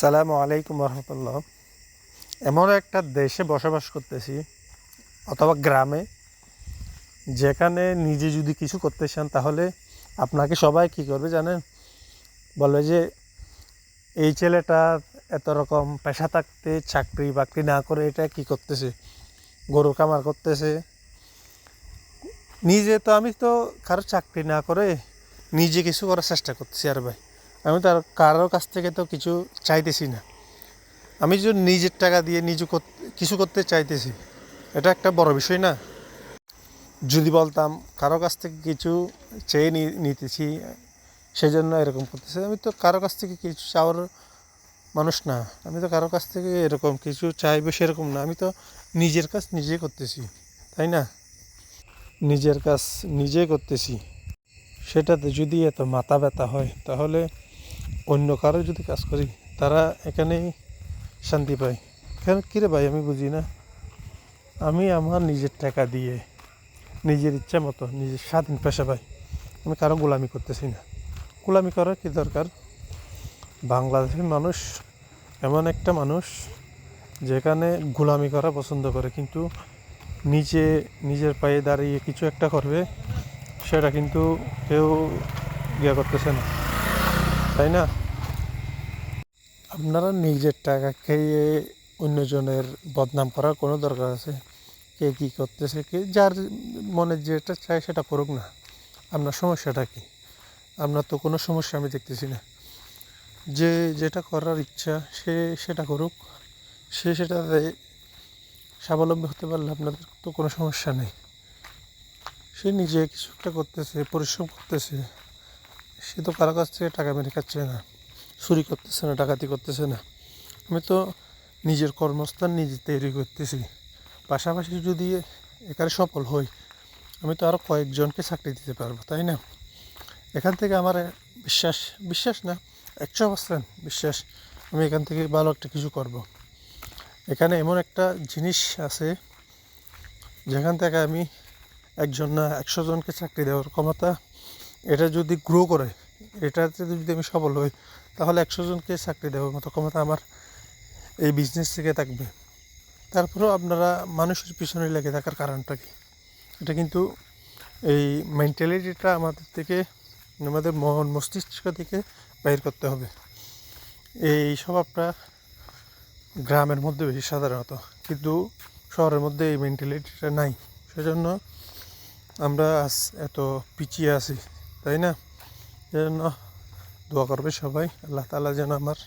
সালামু আলাইকুম রহমতুল্লাহ এমন একটা দেশে বসবাস করতেছি, অথবা গ্রামে, যেখানে নিজে যদি কিছু করতে চান, তাহলে আপনাকে সবাই কি করবে জানেন? বলবে যে, এই ছেলেটা এত রকম পেশা থাকতে, চাকরি বাকরি না করে এটা কি করতেছে? গরু কামার করতেছে? নিজে তো আমি তো কারও চাকরি না করে নিজে কিছু করার চেষ্টা করতেছি আর ভাই। আমি তো আর কারোর কাছ থেকে তো কিছু চাইতেছি না। আমি যদি নিজের টাকা দিয়ে নিজে কিছু করতে চাইতেছি, এটা একটা বড় বিষয় না। যদি বলতাম কারও কাছ থেকে কিছু চেয়ে নিতেছি সেই জন্য এরকম করতেছি। আমি তো কারও কাছ থেকে কিছু চাওয়ার মানুষ না। আমি তো কারও কাছ থেকে এরকম কিছু চাইব সেরকম না। আমি তো নিজের কাজ নিজে করতেছি, তাই না? নিজের কাজ নিজে করতেছি। সেটাতে যদি এত মাথা ব্যথা হয়, তাহলে অন্য কারও যদি কাজ করি, তারা এখানেই শান্তি পায়। কেন, কিরে ভাই, আমি বুঝি না। আমি আমার নিজের টাকা দিয়ে, নিজের ইচ্ছা মতো, নিজের স্বাধীন পেশা পাই। আমি কারও গোলামি করতেছি না। গোলামি করার কি দরকার? বাংলাদেশের মানুষ এমন একটা মানুষ যেখানে গোলামি করা পছন্দ করে, কিন্তু নিজে নিজের পায়ে দাঁড়িয়ে কিছু একটা করবে, সেটা কিন্তু কেউ ইয়ে করতেছে না। তাই না? আপনারা নিজের টাকা খেয়ে অন্যজনের বদনাম করার কোনো দরকার আছে? কে কী করতেছে, কে যার মনে যেটা চায় সেটা করুক না। আপনার সমস্যাটা কি? আপনার তো কোনো সমস্যা আমি দেখতেছি না। যে যেটা করার ইচ্ছা সে সেটা করুক। সে সেটাতে স্বাবলম্বী হতে পারলে আপনাদের তো কোনো সমস্যা নেই। সে নিজে কিছু একটা করতেছে, পরিশ্রম করতেছে। সে তো কারও কাছ থেকে টাকা মেরে খাচ্ছে না। চুরি করতেছে না, ডাকাতি করতেছে না। আমি তো নিজের কর্মস্থান নিজে তৈরি করতেছি। পাশাপাশি যদি এখানে সফল হই, আমি তো আরও কয়েকজনকে চাকরি দিতে পারব, তাই না? এখান থেকে আমার বিশ্বাস বিশ্বাস না, একশো পার্সেন্ট বিশ্বাস, আমি এখান থেকে ভালো একটা কিছু করব। এখানে এমন একটা জিনিস আছে, যেখান থেকে আমি একজন না একশো জনকে চাকরি দেওয়ার ক্ষমতা, এটা যদি গ্রো করে এটাতে যদি আমি সফল হই, তাহলে একশো জনকে চাকরি দেওয়ার মতো ক্ষমতা আমার এই বিজনেস থেকে থাকবে। তারপরেও আপনারা মানুষের পিছনে লেগে থাকার কারণটা কি? এটা কিন্তু এই মেন্টালিটিটা আমাদের থেকে, আমাদের মন মস্তিষ্ক থেকে বাইর করতে হবে। এই স্বভাবটা গ্রামের মধ্যে বেশি সাধারণত, কিন্তু শহরের মধ্যে এই মেন্টালিটিটা নাই। সেজন্য আমরা আজ এত পিছিয়ে আছি, তাই না? সেজন্য দোয়া করবে সবাই আল্লাহ তালা যেন আমার